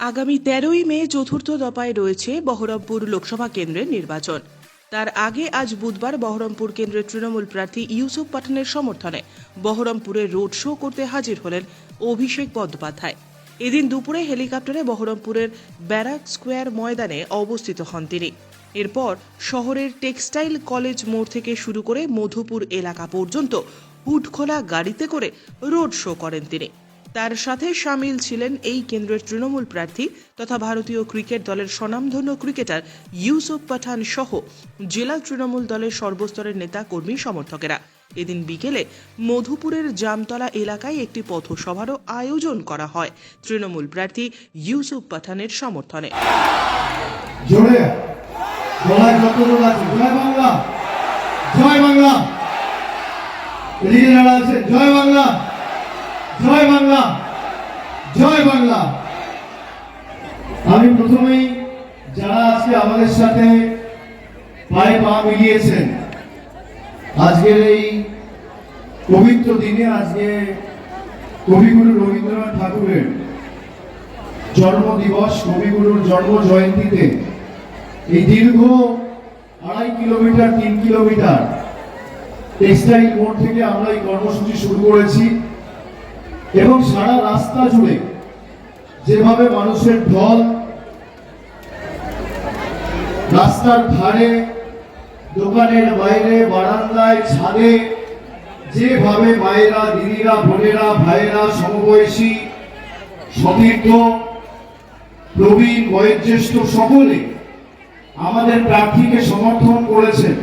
আগামী তেরোই মে চতুর্থ দফায় রয়েছে বহরমপুর লোকসভা কেন্দ্রের নির্বাচন। তার আগে আজ বুধবার বহরমপুর কেন্দ্রের তৃণমূল প্রার্থী ইউসুফ পাঠানের সমর্থনে বহরমপুরে রোড শো করতে হাজির হলেন অভিষেক বন্দ্যোপাধ্যায়। এদিন দুপুরে হেলিকপ্টারে বহরমপুরের ব্যারাক স্কোয়ার ময়দানে অবস্থিত হন তিনি। এরপর শহরের টেক্সটাইল কলেজ মোড় থেকে শুরু করে মধুপুর এলাকা পর্যন্ত হুটখোলা গাড়িতে করে রোড শো করেন তিনি। তার সাথে সামিল ছিলেন এই কেন্দ্রের তৃণমূল প্রার্থী তথা ভারতীয় ক্রিকেট দলের স্বনামধন্য ক্রিকেটার ইউসুফ পাঠান সহ জেলা তৃণমূল দলের সর্বস্তরের নেতা কর্মী সমর্থকেরা। এদিন বিকেলে মধুপুরের জামতলা এলাকায় একটি পথসভারও আয়োজন করা হয় তৃণমূল প্রার্থী ইউসুফ পাঠানের সমর্থনে। জয় বাংলা এদিকে যারা আছে জয় বাংলা। জয় বাংলা। আমি প্রথমেই যারা আজকে আমাদের সাথে পায়ে পা মিলিয়েছেন, আজকের এই পবিত্র দিনে আজকে কবিগুরু রবীন্দ্রনাথ ঠাকুরের জন্মদিবস, কবিগুরুর জন্ম জয়ন্তীতে এই দীর্ঘ আড়াই কিলোমিটার, তিন কিলোমিটার, টেক্সটাইল মোড় থেকে আমরা এই কর্মসূচি শুরু করেছি। এবং সারা রাস্তা জুড়ে যেভাবে মানুষের ঢল রাস্তার ধারে, দোকানের বাইরে, বারান্দায়, ছাদে, যেভাবে মায়েরা, দিদিরা, বোনেরা, ভাইয়েরা, সমবয়সী সতীর্থ প্রবীণ, বয়োজ্যেষ্ঠ সকলে আমাদের প্রার্থীকে সমর্থন করেছেন।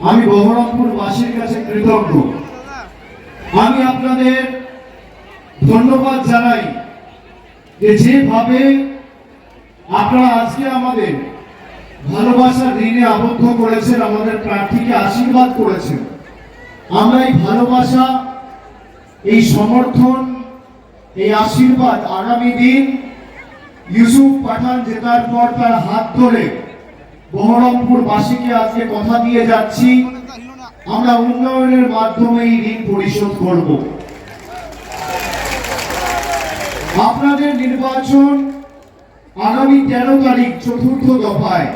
আমি বহরমপুরবাসীর কাছে কৃতজ্ঞ। আমি আপনাদের ধন্যবাদ জানাই যে যেভাবে আপনারা আজকে আমাদের ভালোবাসার ঋণে আবদ্ধ করেছেন, আমাদের প্রার্থীকে আশীর্বাদ করেছেন। আমরা এই ভালোবাসা, এই সমর্থন, এই আশীর্বাদ আগামী দিন ইউসুফ পাঠান জেতার পর তার হাত ধরে বহরমপুর বাসীকে আজকে কথা দিয়ে যাচ্ছি। আমরা উন্নয়নের মাধ্যমে এই ঋণ পরিশোধ করব। আপনাদের নির্বাচন আগামী তেরো তারিখ চতুর্থ দফায়।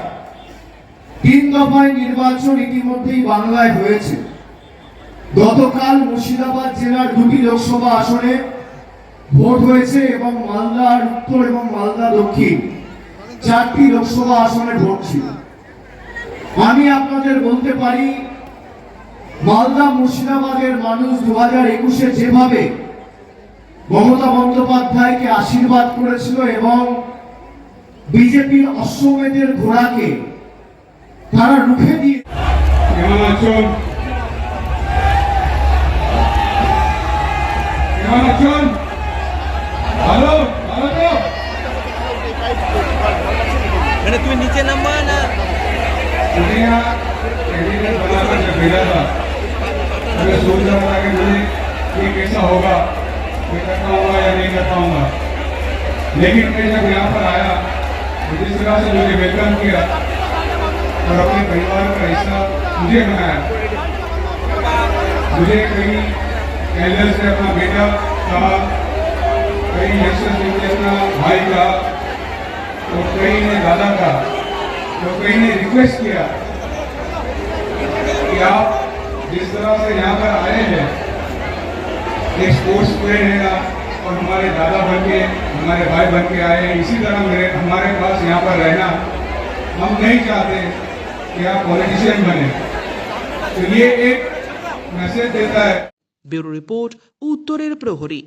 তিন দফায় নির্বাচন ইতিমধ্যেই বাংলায় হয়েছে। গতকাল মুর্শিদাবাদ জেলার দুটি লোকসভা আসনে ভোট হয়েছে এবং মালদার উত্তর এবং মালদা দক্ষিণ। চারটি লোকসভা আসনে ভোট ছিল। আমি আপনাদের বলতে পারি, মালদা মুর্শিদাবাদের মানুষ দু হাজার একুশে যেভাবে মমতা বন্দ্যোপাধ্যায়কে আশীর্বাদ করেছিল এবং বিজেপির অশ্বমেধের ঘোড়াকে তারা রুখে দিয়ে কেমন আছেন কেমন আছেন ভালো ভালো তো মানে তুমি নিচে নামবা না दुनिया कैंडिडेट बनाकर जब भेजा था मैं सोच रहा था कि मुझे ये कैसा होगा मैं कर पाऊँगा या नहीं कर पाऊँगा लेकिन मैं जब यहाँ पर आया तो जिस तरह से मुझे वेलकम किया और अपने परिवार का हिस्सा मुझे बनाया। मुझे कहीं एल्डर से अपना बेटा कहा यशस्व सिंह ने अपना भाई का तो कहीं ने दादा का तो कहीं ने रिक्वेस्ट किया कि आप जिस तरह से यहाँ पर आए हैं ये स्पोर्ट्स प्लेयर रहेगा और हमारे दादा बन के, हमारे भाई बन के आए हैं। इसी तरह मेरे, हमारे पास यहाँ पर रहना हम नहीं चाहते कि आप पॉलिटिशियन बने। तो ये एक मैसेज देता है। ब्यूरो रिपोर्ट उत्तर प्रहरी।